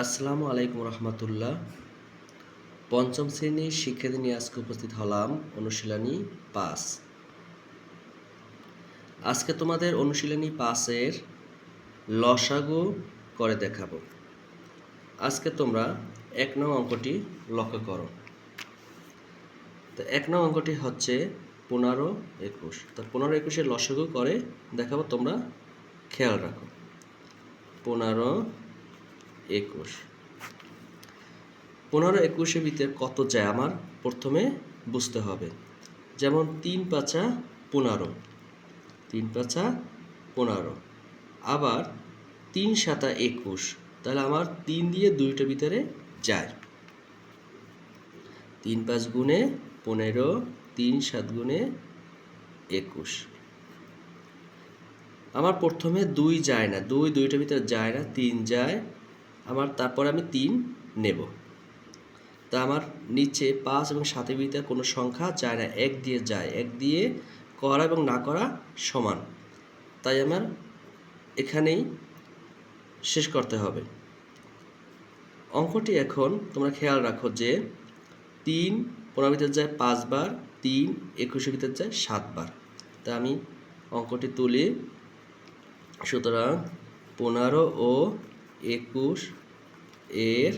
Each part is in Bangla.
আসসালামু আলাইকুম রহমতুল্লাহ। পঞ্চম শ্রেণির শিক্ষার্থী নিয়ে আজকে উপস্থিত হলাম অনুশীলনী পাস আজকে তোমাদের অনুশীলনী পাসের লসাগু করে দেখাবো। আজকে তোমরা এক নং অঙ্কটি লক্ষ্য করো। তো এক নং অঙ্কটি হচ্ছে পনেরো একুশ। তো পনেরো একুশের লসাগু করে দেখাবো তোমরা খেয়াল রাখো। পনেরো একুশ। পনেরো একুশের ভিতরে কত যায় আমার? প্রথমে বুঝতে হবে। যেমন তিন পাঁচা পনেরো। তিন পাঁচা পনেরো। আবার তিন সাতা একুশ। তাহলে আমার তিন দিয়ে দুইটার ভিতরে যায়। তিন পাঁচ গুণে পনেরো, তিন সাত গুণে একুশ। আমার প্রথমে দুই যায় না। দুই, দুইটার ভিতরে যায় না। তিন যায় আমার তারপরে আমি তিন নেব। তা আমার নিচে পাঁচ এবং সাতের ভিতরে কোনো সংখ্যা যায় না। এক দিয়ে যায়। এক দিয়ে করা এবং না করা সমান। তাই আমার এখানেই শেষ করতে হবে। অঙ্কটি এখন তোমরা খেয়াল রাখো যে তিন পনেরো ভিতরে যায় পাঁচবার তিন একুশের ভিতরে যায় সাতবার তা আমি অঙ্কটি তুলি। সুতরাং পনেরো ও একুশ এর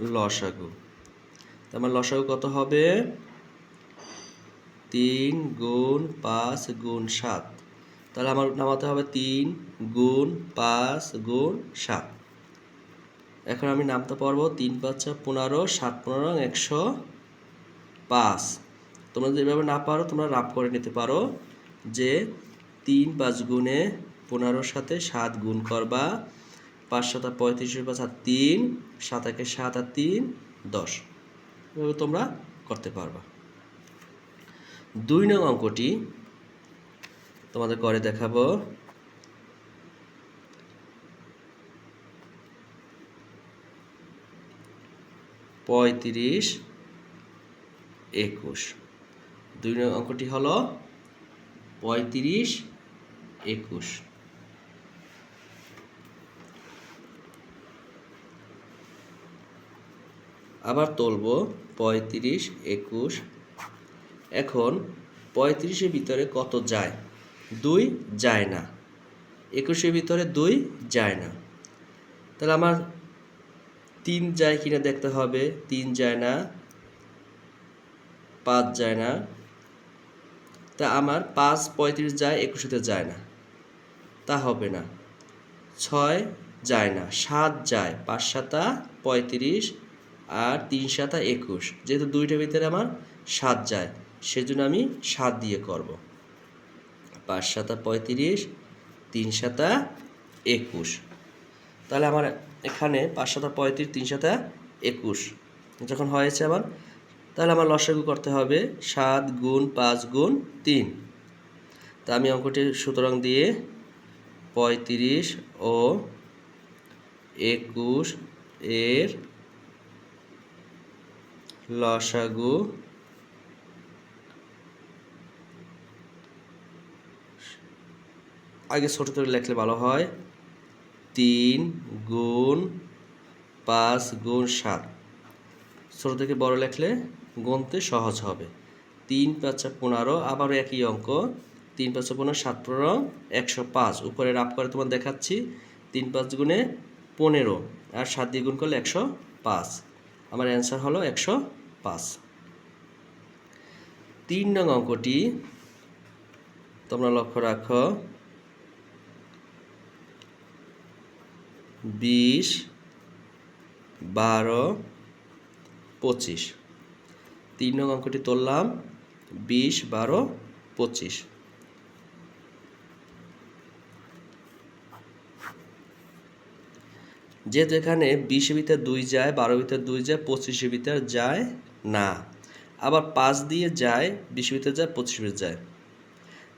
লসাগু। আমার লসাগু কত হবে? তিন গুণ পাঁচ গুণ সাত। তাহলে আমার নামাতে হবে তিন গুণ পাঁচ গুণ সাত। এখন আমি নামতে পারব তিন পাঁচা পনেরো, সাত পনেরো একশো পাঁচ। তোমরা যদি এভাবে না পারো, তোমরা রাপ করে নিতে পারো যে তিন পাঁচ গুণে পনেরোর সাথে সাত গুণ করবা পাঁচ সাত পঁয়ত্রিশ পাঁচ আর তিন, সাত একে সাত আর তিন, দশ। এভাবে তোমরা করতে পারবা। দুই নং অঙ্কটি তোমাদের করে দেখাবো। পঁয়ত্রিশ একুশ। দুই নং অঙ্কটি হলো পঁয়ত্রিশ একুশ। আবার তুলব পঁয়ত্রিশ, একুশ। এখন পঁয়ত্রিশের ভিতরে কত যায়? দুই যায় না। একুশের ভিতরে দুই যায় না। তাহলে আমার তিন যায় কিনা দেখতে হবে। তিন যায় না, পাঁচ যায় না। তা আমার পাঁচ, পঁয়ত্রিশ যায়, একুশেতে যায় না। তা হবে না। ছয় যায় না, সাত যায়। পাঁচ সাতা, পঁয়ত্রিশ আর তিন সাতা একুশ। যেহেতু দুইটার ভিতরে আমার সাত যায়, সেজন্য আমি সাত দিয়ে করব। পাঁচ সাতা পঁয়ত্রিশ, তিন সাতা একুশ। তাহলে আমার এখানে পাঁচ সাতা পঁয়ত্রিশ, তিন সাতা একুশ যখন হয়েছে আমার, তাহলে আমার লসাগু করতে হবে সাত গুণ পাঁচ গুণ তিন। তা আমি অঙ্কটি সুতরাং দিয়ে পঁয়ত্রিশ ও একুশ এর লসাগু, আগে ছোট করে লেখলে ভালো হয়, তিন গুণ পাঁচ গুণ সাত। ছোট থেকে বড় লেখলে গুনতে সহজ হবে। তিন পাঁচা পনেরো আবার একই অঙ্ক। তিন পাঁচা পনেরো, সাত পনেরো, একশো পাঁচ। উপরে রাপ করে তোমার দেখাচ্ছি, তিন পাঁচ গুণে পনেরো, আর সাত দিয়ে গুণ করলে একশো পাঁচ। আমার অ্যান্সার হলো একশো পাঁচ। তিন নং অঙ্কটি তোমরা লক্ষ্য রাখো। বিশ, বারো, পঁচিশ। তিন নং অঙ্কটি তুললাম। বিশ, বারো, পঁচিশ। যেহেতু এখানে বিশের ভিতরে দুই যায়, বারো ভিতরে দুই যায় পঁচিশের ভিতরে যায় না। আবার পাঁচ দিয়ে যায় বিশের ভিতরে যায়, পঁচিশ ভিতরে যায়।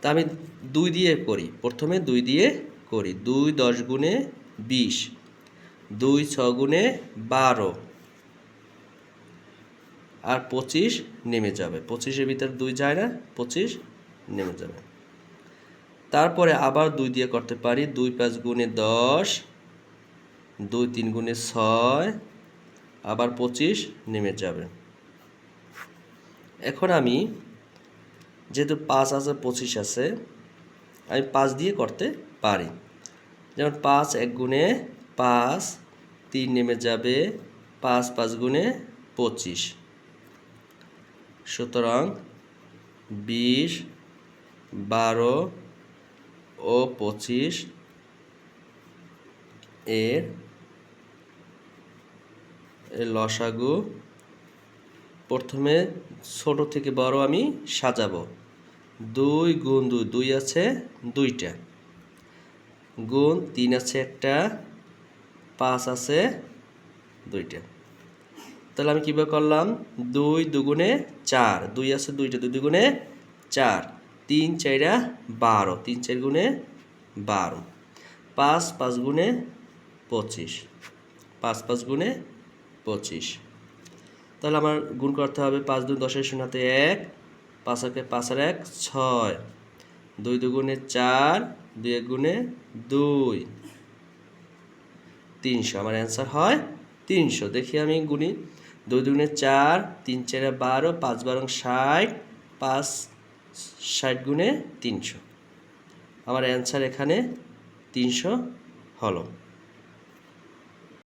তা আমি দুই দিয়ে করি। প্রথমে দুই দিয়ে করি। দুই দশ গুণে বিশ। দুই ছ গুণে বারো। আর পঁচিশ নেমে যাবে। পঁচিশের ভিতরে দুই যায় না, পঁচিশ নেমে যাবে। তারপরে আবার দুই দিয়ে করতে পারি। দুই পাঁচ গুণে দশ দুই তিন গুণে ছয়, আবার পঁচিশ নেমে যাবে। এখন আমি যেহেতু পাঁচ আছে, পঁচিশ আছে, আমি পাঁচ দিয়ে করতে পারি। যেমন পাঁচ এক গুণে পাঁচ, তিন নেমে যাবে পাঁচ পাঁচ গুণে পঁচিশ। সুতরাং বিশ, বারো ও পঁচিশ এর লসাগু। প্রথমে ছোট থেকে বড় আমি সাজাবো। দুই গুণ দুই দুই আছে দুইটা। গুণ তিন আছে একটা, পাঁচ আছে দুইটা। তাহলে আমি কীভাবে করলাম? দুই দুগুণে চার, দুই আছে দুইটা, দুই দুগুণে চার। তিন চাইরা বারো, তিন চার গুণে বারো। পাঁচ পাঁচ গুণে পঁচিশ। পাঁচ পাঁচ গুণে পঁচিশ। তাহলে আমার গুণ করতে হবে পাঁচ দুই দশের শূন্যতে এক, পাঁচ একে পাঁচ আর এক, ছয়। দুই দুগুণে চার, দুই এক গুণে দুই। তিনশো। আমার অ্যান্সার হয় তিনশো। দেখি আমি গুণি। দুই দুগুণে চার, তিন চারে বারো, পাঁচ বারো ষাট, পাঁচ ষাট গুণে তিনশো। আমার অ্যান্সার এখানে তিনশো হলো।